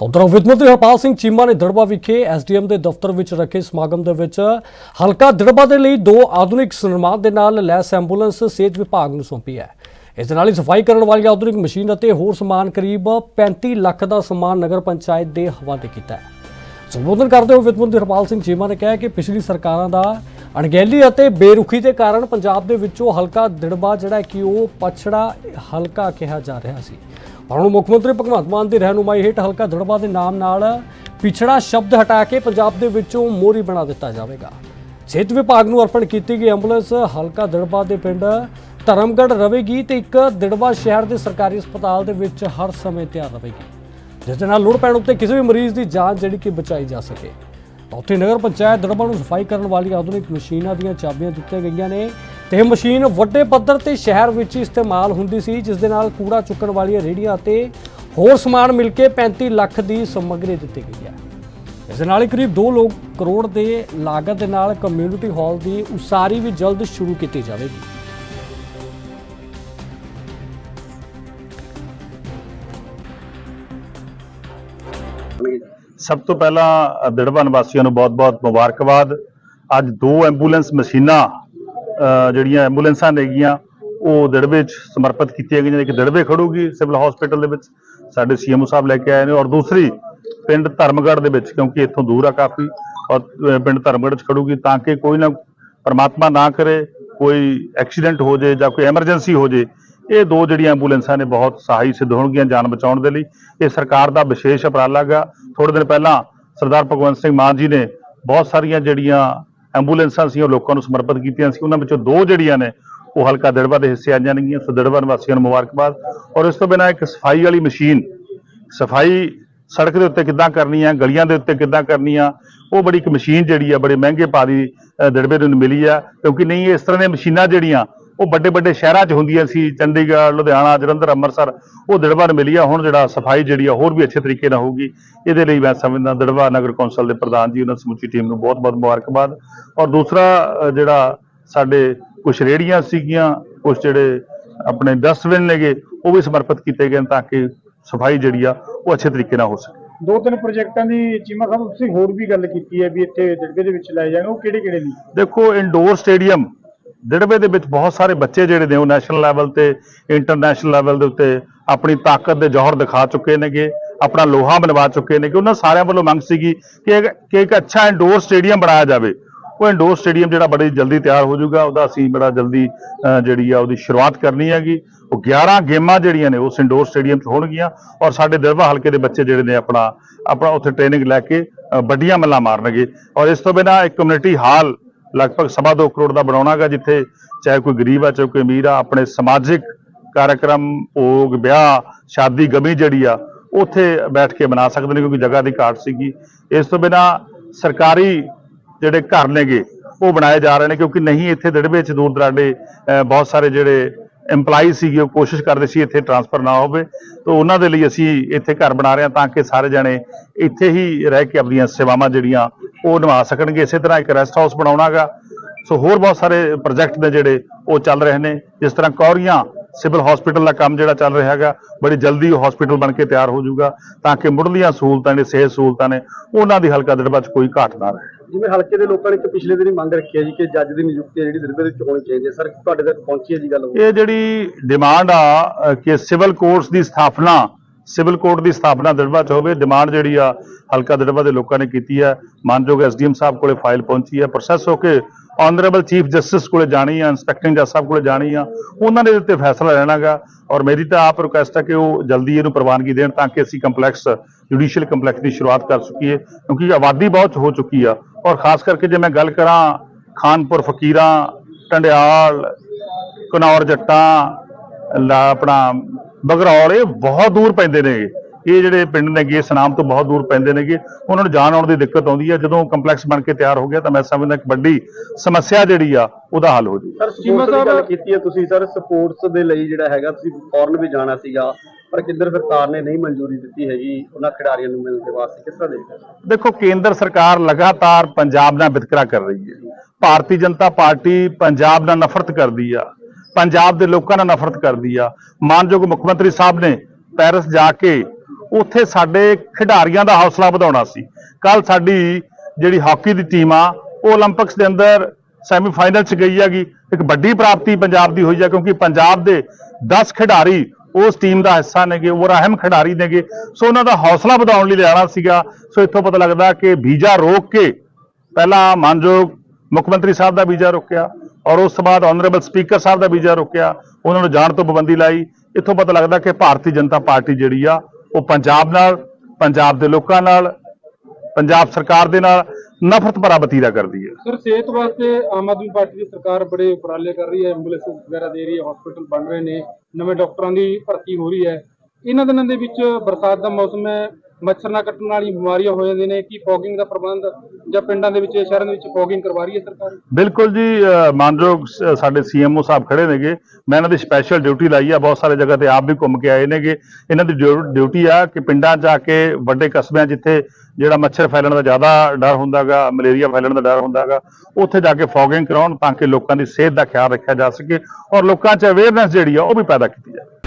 ਤਾਂ ਉਧਰ ਵਿੱਤ ਮੰਤਰੀ ਹਰਪਾਲ ਸਿੰਘ ਚੀਮਾ ਨੇ ਦੜਬਾ ਵਿਖੇ ਐਸਡੀਐਮ ਦੇ ਦਫ਼ਤਰ ਵਿੱਚ ਰੱਖੇ ਸਮਾਗਮ ਦੇ ਵਿੱਚ ਹਲਕਾ ਦੜਬਾ ਦੇ ਲਈ ਦੋ ਆਧੁਨਿਕ ਨਿਰਮਾਣ ਦੇ ਨਾਲ ਲੈਸ ਐਂਬੂਲੈਂਸ ਸਿਹਤ ਵਿਭਾਗ ਨੂੰ ਸੌਂਪੀ ਹੈ। ਇਸ ਦੇ ਨਾਲ ਹੀ ਸਫ਼ਾਈ ਕਰਨ ਵਾਲੀਆਂ ਆਧੁਨਿਕ ਮਸ਼ੀਨ ਅਤੇ ਹੋਰ ਸਮਾਨ ਕਰੀਬ 35 ਲੱਖ ਦਾ ਸਮਾਨ ਨਗਰ ਪੰਚਾਇਤ ਦੇ ਹਵਾਲੇ ਕੀਤਾ ਹੈ। ਸੰਬੋਧਨ ਕਰਦੇ ਹੋਏ ਵਿੱਤ ਮੰਤਰੀ ਹਰਪਾਲ ਸਿੰਘ ਚੀਮਾ ਨੇ ਕਿਹਾ ਕਿ ਪਿਛਲੀ ਸਰਕਾਰਾਂ ਦਾ ਅਣਗਹਿਲੀ ਅਤੇ ਬੇਰੁਖੀ ਦੇ ਕਾਰਨ ਪੰਜਾਬ ਦੇ ਵਿੱਚੋਂ ਹਲਕਾ ਦਿੜਬਾ ਜਿਹੜਾ ਕਿ ਉਹ ਪਛੜਾ ਹਲਕਾ ਕਿਹਾ ਜਾ ਰਿਹਾ ਸੀ। ਪਰ ਹੁਣ ਮੁੱਖ ਮੰਤਰੀ ਭਗਵੰਤ ਮਾਨ ਦੀ ਰਹਿਨੁਮਾਈ ਹੇਠ ਹਲਕਾ ਦਿੜਬਾ ਦੇ ਨਾਮ ਨਾਲ ਪਿਛੜਾ ਸ਼ਬਦ ਹਟਾ ਕੇ ਪੰਜਾਬ ਦੇ ਵਿੱਚੋਂ ਮੋਰੀ ਬਣਾ ਦਿੱਤਾ ਜਾਵੇਗਾ। ਸਿਹਤ ਵਿਭਾਗ ਨੂੰ ਅਰਪਣ ਕੀਤੀ ਗਈ ਐਂਬੂਲੈਂਸ, ਹਲਕਾ ਦਿੜਬਾ ਦੇ ਪਿੰਡ ਧਰਮਗੜ੍ਹ ਰਵੇਗੀ ਤੇ ਇੱਕ ਦਿੜਬਾ ਸ਼ਹਿਰ ਦੇ ਸਰਕਾਰੀ ਹਸਪਤਾਲ ਦੇ ਵਿੱਚ ਹਰ ਸਮੇਂ ਤਿਆਰ ਰਹੇਗੀ। ਜਿਸ ਦੇ ਨਾਲ ਲੋੜ ਪੈਣ ਉੱਤੇ ਕਿਸੇ ਵੀ ਮਰੀਜ਼ ਦੀ ਜਾਨ ਜਿਹੜੀ ਕਿ ਬਚਾਈ ਜਾ ਸਕੇ। ਉੱਥੇ ਨਗਰ ਪੰਚਾਇਤ ਦੜਬਾ ਨੂੰ ਸਫ਼ਾਈ ਕਰਨ ਵਾਲੀ ਆਧੁਨਿਕ ਮਸ਼ੀਨਾਂ ਦੀਆਂ ਚਾਬੀਆਂ ਦਿੱਤੀਆਂ ਗਈਆਂ ਨੇ। ਤੇ ਇਹ ਮਸ਼ੀਨ ਵੱਡੇ ਪੱਧਰ ਤੇ ਸ਼ਹਿਰ ਵਿੱਚ ਇਸਤੇਮਾਲ ਹੁੰਦੀ ਸੀ, ਜਿਸ ਦੇ ਨਾਲ ਕੂੜਾ ਚੁੱਕਣ ਵਾਲੀਆਂ ਰੇਹੜੀਆਂ ਅਤੇ ਹੋਰ ਸਮਾਨ ਮਿਲ ਕੇ 35 ਲੱਖ ਦੀ ਸਮੱਗਰੀ ਦਿੱਤੀ ਗਈ ਹੈ। ਇਸ ਦੇ ਨਾਲ ਹੀ ਕਰੀਬ 2 ਲੋਕ ਕਰੋੜ ਦੇ ਲਾਗਤ ਦੇ ਨਾਲ ਕਮਿਊਨਿਟੀ ਹਾਲ ਦੀ ਉਸਾਰੀ ਵੀ ਜਲਦ ਸ਼ੁਰੂ ਕੀਤੀ ਜਾਵੇਗੀ। ਸਭ ਤੋਂ ਪਹਿਲਾਂ ਦਿੜਬਾ ਨਿਵਾਸੀਆਂ ਨੂੰ ਬਹੁਤ-ਬਹੁਤ ਮੁਬਾਰਕਬਾਦ। ਅੱਜ ਦੋ ਐਂਬੂਲੈਂਸ ਮਸ਼ੀਨਾਂ ਜਿਹੜੀਆਂ ਐਂਬੂਲੈਂਸਾਂ ਨੇਗੀਆਂ, ਉਹ ਦਿੜਬੇ 'ਚ ਸਮਰਪਿਤ ਕੀਤੀਆਂ ਗਈਆਂ ਇੱਕ ਦਿੜਬੇ ਖੜੂਗੀ ਸਿਵਲ ਹਸਪੀਟਲ ਦੇ ਵਿੱਚ। ਸਾਡੇ ਸੀਐਮਓ ਸਾਹਿਬ ਲੈ ਕੇ ਆਏ ਨੇ ਔਰ ਦੂਸਰੀ ਪਿੰਡ ਧਰਮਗੜ੍ਹ ਦੇ ਵਿੱਚ, ਕਿਉਂਕਿ ਇੱਥੋਂ ਦੂਰ ਆ ਕਾਫੀ, ਔਰ ਪਿੰਡ ਧਰਮਗੜ੍ਹ 'ਚ ਖੜੂਗੀ ਤਾਂ ਕਿ ਕੋਈ ਨਾ ਪਰਮਾਤਮਾ ਨਾ ਕਰੇ, ਕੋਈ ਐਕਸੀਡੈਂਟ ਹੋ ਜੇ ਜਾਂ ਕੋਈ ਐਮਰਜੈਂਸੀ ਹੋ ਜੇ। ਇਹ ਦੋ ਜਿਹੜੀਆਂ ਐਂਬੂਲੈਂਸਾਂ ਨੇ ਬਹੁਤ ਸਹਾਈ ਸਿੱਧ ਹੋਣਗੀਆਂ ਜਾਨ ਬਚਾਉਣ ਦੇ ਲਈ। ਇਹ ਸਰਕਾਰ ਦਾ ਵਿਸ਼ੇਸ਼ ਉਪਰਾਲਾ ਗਾ ਥੋੜੇ ਦਿਨ ਪਹਿਲਾਂ ਸਰਦਾਰ ਭਗਵੰਤ ਸਿੰਘ ਮਾਨ ਜੀ ਨੇ ਬਹੁਤ ਸਾਰੀਆਂ ਜਿਹੜੀਆਂ ਐਂਬੂਲੈਂਸਾਂ ਸੀ ਉਹ ਲੋਕਾਂ ਨੂੰ ਸਮਰਪਿਤ ਕੀਤੀਆਂ ਸੀ। ਉਹਨਾਂ ਵਿੱਚੋਂ ਦੋ ਜਿਹੜੀਆਂ ਨੇ ਉਹ ਹਲਕਾ ਦਿੜਬਾ ਦੇ ਹਿੱਸੇ ਆ ਜਾਣਗੀਆਂ ਸੋ ਦਿੜਬਾ ਨਿਵਾਸੀਆਂ ਨੂੰ ਮੁਬਾਰਕਬਾਦ। ਔਰ ਇਸ ਤੋਂ ਬਿਨਾਂ ਇੱਕ ਸਫ਼ਾਈ ਵਾਲੀ ਮਸ਼ੀਨ ਸਫ਼ਾਈ ਸੜਕ ਦੇ ਉੱਤੇ ਕਿੱਦਾਂ ਕਰਨੀ ਆ ਗਲੀਆਂ ਦੇ ਉੱਤੇ ਕਿੱਦਾਂ ਕਰਨੀ ਆ ਉਹ ਬੜੀ ਇੱਕ ਮਸ਼ੀਨ ਜਿਹੜੀ ਆ ਬੜੇ ਮਹਿੰਗੇ ਪਾ ਦੀ ਅ, ਨੂੰ ਮਿਲੀ ਆ ਕਿਉਂਕਿ ਨਹੀਂ ਇਸ ਤਰ੍ਹਾਂ ਦੀਆਂ ਮਸ਼ੀਨਾਂ ਜਿਹੜੀਆਂ ਉਹ ਵੱਡੇ ਵੱਡੇ ਸ਼ਹਿਰਾਂ 'ਚ ਹੁੰਦੀਆਂ ਸੀ ਚੰਡੀਗੜ੍ਹ ਲੁਧਿਆਣਾ ਜਲੰਧਰ ਅੰਮ੍ਰਿਤਸਰ ਉਹ ਦਿੜਬਾ ਨੂੰ ਮਿਲੀ ਆ ਹੁਣ ਜਿਹੜਾ ਸਫ਼ਾਈ ਜਿਹੜੀ ਆ ਹੋਰ ਵੀ ਅੱਛੇ ਤਰੀਕੇ ਨਾਲ ਹੋਊਗੀ ਇਹਦੇ ਲਈ ਮੈਂ ਸਮਝਦਾ ਦਿੜਬਾ ਨਗਰ ਕੌਂਸਲ ਦੇ ਪ੍ਰਧਾਨ ਜੀ ਉਹਨਾਂ ਸਮੁੱਚੀ ਟੀਮ ਨੂੰ ਬਹੁਤ-ਬਹੁਤ ਮੁਬਾਰਕਬਾਦ। ਔਰ ਦੂਸਰਾ ਜਿਹੜਾ ਸਾਡੇ ਕੁਝ ਰੇੜੀਆਂ ਸੀਗੀਆਂ ਕੁਝ ਜਿਹੜੇ ਆਪਣੇ ਡਸਟਬਿਨ ਨੇਗੇ ਉਹ ਵੀ ਸਮਰਪਿਤ ਕੀਤੇ ਗਏ ਤਾਂ ਕਿ ਸਫ਼ਾਈ ਜਿਹੜੀ ਆ ਉਹ ਅੱਛੇ ਤਰੀਕੇ ਨਾਲ ਹੋ ਸਕੇ। ਦੋ ਤਿੰਨ ਪ੍ਰੋਜੈਕਟਾਂ ਦੀ ਚੀਮਾ ਸਾਹਿਬ ਤੁਸੀਂ ਹੋਰ ਵੀ ਗੱਲ ਕੀਤੀ ਹੈ ਵੀ ਇੱਥੇ ਦਿੜਬੇ ਦੇ ਵਿੱਚ ਲਾਏ ਜਾਣ ਉਹ ਕਿਹੜੇ ਕਿਹੜੇ ਨੇ? ਦੇਖੋ ਇੰਡੋਰ ਸਟੇਡੀਅਮ ਦਿੜਬੇ ਦੇ ਵਿੱਚ ਬਹੁਤ ਸਾਰੇ ਬੱਚੇ ਜਿਹੜੇ ਨੇ ਉਹ ਨੈਸ਼ਨਲ ਲੈਵਲ ਤੇ ਇੰਟਰਨੈਸ਼ਨਲ ਲੈਵਲ ਦੇ ਉੱਤੇ ਆਪਣੀ ਤਾਕਤ ਦੇ ਜ਼ੋਹਰ ਦਿਖਾ ਚੁੱਕੇ ਨੇਗੇ, ਆਪਣਾ ਲੋਹਾ ਬਣਵਾ ਚੁੱਕੇ ਨੇ ਕਿ ਉਹਨਾਂ ਸਾਰਿਆਂ ਵੱਲੋਂ ਮੰਗ ਸੀਗੀ ਕਿ ਇੱਕ- ਕਿ ਇੱਕ ਅੱਛਾ ਇੰਡੋਰ ਸਟੇਡੀਅਮ ਬਣਾਇਆ ਜਾਵੇ। ਉਹ ਇੰਡੋਰ ਸਟੇਡੀਅਮ ਜਿਹੜਾ ਬੜੀ ਜਲਦੀ ਤਿਆਰ ਹੋ ਜਾਊਗਾ, ਉਹਦਾ ਅਸੀਂ ਬੜਾ ਜਲਦੀ ਜਿਹੜੀ ਆ ਉਹਦੀ ਸ਼ੁਰੂਆਤ ਕਰਨੀ ਹੈਗੀ। ਉਹ 11 ਗੇਮਾਂ ਜਿਹੜੀਆਂ ਨੇ, ਉਸ ਇੰਡੋਰ ਸਟੇਡੀਅਮ 'ਚ ਹੋਣਗੀਆਂ ਔਰ ਸਾਡੇ ਦਿਲਵਾ ਹਲਕੇ ਦੇ ਬੱਚੇ ਜਿਹੜੇ ਨੇ ਆਪਣਾ ਆਪਣਾ ਉੱਥੇ ਟ੍ਰੇਨਿੰਗ ਲੈ ਕੇ ਵੱਡੀਆਂ ਮੱਲਾਂ ਮਾਰਨਗੇ। ਔਰ ਇਸ ਤੋਂ ਬਿਨਾਂ ਇੱਕ ਕਮਿਊਨਿਟੀ ਹਾਲ ਲਗਭਗ ਸਵਾ ਦੋ ਕਰੋੜ ਦਾ ਬਣਾਉਣਾਗਾ ਜਿੱਥੇ ਚਾਹੇ ਕੋਈ ਗਰੀਬ ਆ, ਚਾਹੇ ਕੋਈ ਅਮੀਰ ਆ, ਆਪਣੇ ਸਮਾਜਿਕ ਕਾਰਜਕ੍ਰਮ ਭੋਗ, ਵਿਆਹ, ਸ਼ਾਦੀ, ਗਮੀ ਜਿਹੜੀ ਆ, ਉੱਥੇ ਬੈਠ ਕੇ ਬਣਾ ਸਕਦੇ ਨੇ, ਕਿਉਂਕਿ ਜਗ੍ਹਾ ਦੀ ਘਾਟ ਸੀਗੀ। ਇਸ ਤੋਂ ਬਿਨਾਂ ਸਰਕਾਰੀ ਜਿਹੜੇ ਘਰ ਨੇਗੇ, ਉਹ ਬਣਾਏ ਜਾ ਰਹੇ ਨੇ, ਕਿਉਂਕਿ ਨਹੀਂ ਇੱਥੇ ਦਿੜਬੇ ਚ ਦੂਰ ਦਰਾਡੇ ਬਹੁਤ ਸਾਰੇ ਜਿਹੜੇ EMPLOYEE ਸੀਗੇ, ਉਹ ਕੋਸ਼ਿਸ਼ ਕਰਦੇ ਸੀ ਇੱਥੇ ਟ੍ਰਾਂਸਫਰ ਨਾ ਹੋਵੇ। ਤਾਂ ਉਹਨਾਂ ਦੇ ਲਈ ਅਸੀਂ ਇੱਥੇ ਘਰ ਬਣਾ ਰਹੇ ਹਾਂ, ਤਾਂ ਕਿ ਸਾਰੇ ਜਣੇ ਇੱਥੇ ਹੀ ਰਹਿ ਕੇ ਆਪਣੀਆਂ ਸੇਵਾਵਾਂ ਜਿਹੜੀਆਂ ਉਹ ਨਿਭਾ ਸਕਣਗੇ ਇਸੇ ਤਰ੍ਹਾਂ ਇੱਕ ਰੈਸਟ ਹਾਊਸ ਬਣਾਉਣਾਗਾ। ਸੋ ਹੋਰ ਬਹੁਤ ਸਾਰੇ ਪ੍ਰੋਜੈਕਟ ਨੇ ਜਿਹੜੇ ਉਹ ਚੱਲ ਰਹੇ ਨੇ। ਜਿਸ ਤਰ੍ਹਾਂ ਕੌਰੀਆਂ ਸਿਵਲ ਹਸਪੀਟਲ ਦਾ ਕੰਮ ਜਿਹੜਾ ਚੱਲ ਰਿਹਾ ਹੈਗਾ ਬੜੀ ਜਲਦੀ ਉਹ ਹਸਪੀਟਲ ਬਣ ਕੇ ਤਿਆਰ ਹੋ ਜਾਊਗਾ ਤਾਂ ਕਿ ਮੁੱਢਲੀਆਂ ਸਹੂਲਤਾਂ ਨੇ ਸਿਹਤ ਸਹੂਲਤਾਂ ਨੇ ਉਹਨਾਂ ਦੀ ਹਲਕਾ ਦਿੜਬਾ 'ਚ ਕੋਈ ਘਾਟ ਨਾ ਰਹੇ। ਜਿਵੇਂ ਹਲਕੇ ਦੇ ਲੋਕਾਂ ਨੇ ਇੱਕ ਪਿਛਲੇ ਦਿਨੀ ਮੰਗ ਰੱਖੀ ਹੈ ਜੀ ਕਿ ਜੱਜ ਦੀ ਨਿਯੁਕਤੀ ਜਿਹੜੀ ਦਿੜਬੇ ਦੇ ਵਿੱਚ ਹੋਣੀ ਚਾਹੀਦੀ ਹੈ। ਸਰ ਤੁਹਾਡੇ ਤੱਕ ਪਹੁੰਚੀ ਹੈ ਜੀ ਗੱਲ? ਇਹ ਜਿਹੜੀ ਡਿਮਾਂਡ ਆ ਕਿ ਸਿਵਲ ਕੋਰਟਸ ਦੀ ਸਥਾਪਨਾ ਸਿਵਲ ਕੋਰਟ ਦੀ ਸਥਾਪਨਾ ਦੜਬਾ ਚ ਹੋਵੇ ਡਿਮਾਂਡ ਜਿਹੜੀ ਆ, ਹਲਕਾ ਦੜਬਾ ਦੇ ਲੋਕਾਂ ਨੇ ਕੀਤੀ ਹੈ। ਮਾਨਯੋਗ ਐਸਡੀਐਮ ਸਾਹਿਬ ਕੋਲੇ ਫਾਈਲ ਪਹੁੰਚੀ ਹੈ। ਪ੍ਰੋਸੈਸ ਹੋ ਕੇ ਆਨਰੇਬਲ ਚੀਫ ਜਸਟਿਸ ਕੋਲੇ ਜਾਣੀ ਆ ਇੰਸਪੈਕਟਿੰਗ ਜੱਜ ਸਾਹਿਬ ਕੋਲੇ ਜਾਣੀ ਆ। ਉਹਨਾਂ ਨੇ ਉੱਤੇ ਫੈਸਲਾ ਲੈਣਾਗਾ ਔਰ ਮੇਰੀ ਤਾਂ ਆਪ ਰਿਕੁਐਸਟ ਹੈ ਕਿ ਉਹ ਜਲਦੀ ਇਹਨੂੰ ਪ੍ਰਵਾਨਗੀ ਦੇਣ ਤਾਂ ਕਿ ਅਸੀਂ ਕੰਪਲੈਕਸ ਜੁਡੀਸ਼ੀਅਲ ਕੰਪਲੈਕਸ ਦੀ ਸ਼ੁਰੂਆਤ ਕਰ ਸਕੀਏ, ਕਿਉਂਕਿ ਆਬਾਦੀ ਬਹੁਤ ਹੋ ਚੁੱਕੀ ਆ। ਔਰ ਖਾਸ ਕਰਕੇ ਜੇ ਮੈਂ ਗੱਲ ਕਰਾਂ ਖਾਨਪੁਰ ਫਕੀਰਾਂ, ਟੰਡਿਆਲ ਘਨੌਰ ਜੱਟਾਂ, ਲਾ- ਆਪਣਾ ਬਗਰੌਲ ਇਹ ਬਹੁਤ ਦੂਰ ਪੈਂਦੇ ਨੇ ਇਹ ਜਿਹੜੇ ਪਿੰਡ ਨੇਗੇ ਸਨਾਮ ਤੋਂ ਬਹੁਤ ਦੂਰ ਪੈਂਦੇ ਨੇਗੇ। ਉਹਨਾਂ ਨੂੰ ਜਾਣ ਆਉਣ ਦੀ ਦਿੱਕਤ ਆਉਂਦੀ ਹੈ ਜਦੋਂ ਕੰਪਲੈਕਸ ਬਣ ਕੇ ਤਿਆਰ ਹੋ ਗਿਆ ਤਾਂ ਮੈਂ ਸਮਝਦਾ ਇੱਕ ਵੱਡੀ ਸਮੱਸਿਆ ਜਿਹੜੀ ਆ ਉਹਦਾ ਹੱਲ ਹੋ ਜੂ। ਸਰ ਚੀਮਾ ਸਾਹਿਬ ਗੱਲ ਕੀਤੀ ਹੈ ਤੁਸੀਂ ਸਰ ਸਪੋਰਟਸ ਦੇ ਲਈ ਜਿਹੜਾ ਹੈਗਾ ਤੁਸੀਂ ਫੋਰਨ ਵੀ ਜਾਣਾ ਸੀਗਾ ਪਰ ਕੇਂਦਰ ਸਰਕਾਰ ਨੇ ਨਹੀਂ ਮਨਜ਼ੂਰੀ ਦਿੱਤੀ ਹੈਗੀ? ਉਹਨਾਂ ਖਿਡਾਰੀਆਂ ਨੂੰ ਮਿਲਣ ਦੇ ਵਾਸਤੇ ਕਿਸ ਤਰ੍ਹਾਂ ਦੇਖਦੇ ਦੇਖੋ ਕੇਂਦਰ ਸਰਕਾਰ ਲਗਾਤਾਰ ਪੰਜਾਬ ਨਾਲ ਵਿਤਕਰਾ ਕਰ ਰਹੀ ਹੈ। ਭਾਰਤੀ ਜਨਤਾ ਪਾਰਟੀ ਪੰਜਾਬ ਨਾਲ ਨਫ਼ਰਤ ਕਰਦੀ ਆ। ਪੰਜਾਬ ਦੇ ਲੋਕਾਂ ਨਾਲ ਨਫ਼ਰਤ ਕਰਦੀ ਆ। ਮਾਨਯੋਗ ਮੁੱਖ ਮੰਤਰੀ ਸਾਹਿਬ ਨੇ ਪੈਰਿਸ ਜਾ ਕੇ ਉੱਥੇ ਸਾਡੇ ਖਿਡਾਰੀਆਂ ਦਾ ਹੌਸਲਾ ਵਧਾਉਣਾ ਸੀ। ਕੱਲ ਸਾਡੀ ਜਿਹੜੀ ਹਾਕੀ ਦੀ ਟੀਮ ਆ, ਉਹ 올림픽ਸ ਦੇ ਅੰਦਰ ਸੈਮੀਫਾਈਨਲ ਚ ਗਈ ਹੈਗੀ। ਇੱਕ ਵੱਡੀ ਪ੍ਰਾਪਤੀ ਪੰਜਾਬ ਦੀ ਹੋਈ ਹੈ ਕਿਉਂਕਿ ਪੰਜਾਬ ਦੇ 10 ਖਿਡਾਰੀ ਉਸ ਟੀਮ ਦਾ ਹਿੱਸਾ ਨੇਗੇ ਉਹ ਰਹਿਮ ਖਿਡਾਰੀ ਨੇਗੇ। ਸੋ ਉਹਨਾਂ ਦਾ ਹੌਸਲਾ ਵਧਾਉਣ ਲਈ ਲਿਆਣਾ ਸੀਗਾ। ਸੋ ਇੱਥੋਂ ਪਤਾ ਲੱਗਦਾ ਕਿ ਵੀਜ਼ਾ ਰੋਕ ਕੇ ਪਹਿਲਾਂ ਮਾਨਯੋਗ ਮੁੱਖ ਮੰਤਰੀ ਸਾਹਿਬ ਦਾ ਵੀਜ਼ਾ ਰੋਕਿਆ। ਔਰ ਉਸ ਤੋਂ ਬਾਅਦ ਆਨਰੇਬਲ ਸਪੀਕਰ ਸਾਹਿਬ ਦਾ ਵੀਜ਼ਾ ਰੋਕਿਆ, ਉਹਨਾਂ ਨੂੰ ਜਾਣ ਤੋਂ ਪਾਬੰਦੀ ਲਾਈ। ਇੱਥੋਂ ਪਤਾ ਲੱਗਦਾ ਕਿ ਭਾਰਤੀ ਜਨਤਾ ਪਾਰਟੀ ਜਿਹੜੀ ਆ, ਉਹ ਪੰਜਾਬ ਨਾਲ, ਪੰਜਾਬ ਦੇ ਲੋਕਾਂ ਨਾਲ, ਪੰਜਾਬ ਸਰਕਾਰ ਦੇ ਨਾਲ ਨਫ਼ਰਤ ਭਰਾ ਬਤੀਰਾ ਕਰਦੀ ਹੈ। ਸਰ, ਸਿਹਤ ਵਾਸਤੇ ਆਮ ਆਦਮੀ ਪਾਰਟੀ ਦੀ ਸਰਕਾਰ ਬੜੇ ਉਪਰਾਲੇ ਕਰ ਰਹੀ ਹੈ ਐਂਬੂਲੈਂਸ ਵਗੈਰਾ ਦੇ ਰਹੀ ਹੈ ਹਸਪੀਟਲ ਬਣ ਰਹੇ ਨੇ, ਨਵੇਂ ਡਾਕਟਰਾਂ ਦੀ ਭਰਤੀ ਹੋ ਰਹੀ ਹੈ। ਇਹਨਾਂ ਦਿਨਾਂ ਦੇ ਵਿੱਚ ਬਰਸਾਤ ਦਾ ਮੌਸਮ ਹੈ ਮੱਛਰ ਨਾਲ ਕੱਟਣ ਵਾਲੀ ਬਿਮਾਰੀਆਂ ਹੋ ਜਾਂਦੀਆਂ ਨੇ ਕੀ ਫੌਗਿੰਗ ਦਾ ਪ੍ਰਬੰਧ ਜਾਂ ਪਿੰਡਾਂ ਦੇ ਵਿੱਚ ਸ਼ਹਿਰਾਂ ਦੇ ਵਿੱਚ ਫੌਗਿੰਗ ਕਰਵਾ ਰਹੀ ਹੈ ਸਰਕਾਰ? ਬਿਲਕੁਲ ਜੀ ਅ, ਮਾਨਯੋਗ ਸ- ਸਾਡੇ ਸੀਐਮਓ ਸਾਹਿਬ ਖੜੇ ਨੇਗੇ। ਮੈਂ ਇਹਨਾਂ ਦੀ ਸਪੈਸ਼ਲ ਡਿਊਟੀ ਲਾਈ ਆ ਬਹੁਤ ਸਾਰੇ ਜਗ੍ਹਾ ਤੇ ਆਪ ਵੀ ਘੁੰਮ ਕੇ ਆਏ ਨੇਗੇ। ਇਹਨਾਂ ਦੀ ਡਿਊ- ਡਿਊਟੀ ਆ ਕਿ ਪਿੰਡਾਂ 'ਚ ਜਾ ਕੇ ਵੱਡੇ ਕਸਬਿਆਂ ਜਿੱਥੇ ਜਿਹੜਾ ਮੱਛਰ ਫੈਲਣ ਦਾ ਜ਼ਿਆਦਾ ਡਰ ਹੁੰਦਾਗਾ ਮਲੇਰੀਆ ਫੈਲਣ ਦਾ ਡਰ ਹੁੰਦਾਗਾ ਉੱਥੇ ਜਾ ਕੇ ਫੋਗਿੰਗ ਕਰਾਉਣ ਤਾਂ ਕਿ ਲੋਕਾਂ ਦੀ ਸਿਹਤ ਦਾ ਖਿਆਲ ਰੱਖਿਆ ਜਾ ਸਕੇ ਔਰ ਲੋਕਾਂ 'ਚ ਅਵੇਅਰਨੈਸ ਜਿਹੜੀ ਆ ਉਹ ਵੀ ਪੈਦਾ ਕੀਤੀ ਜਾਵੇ।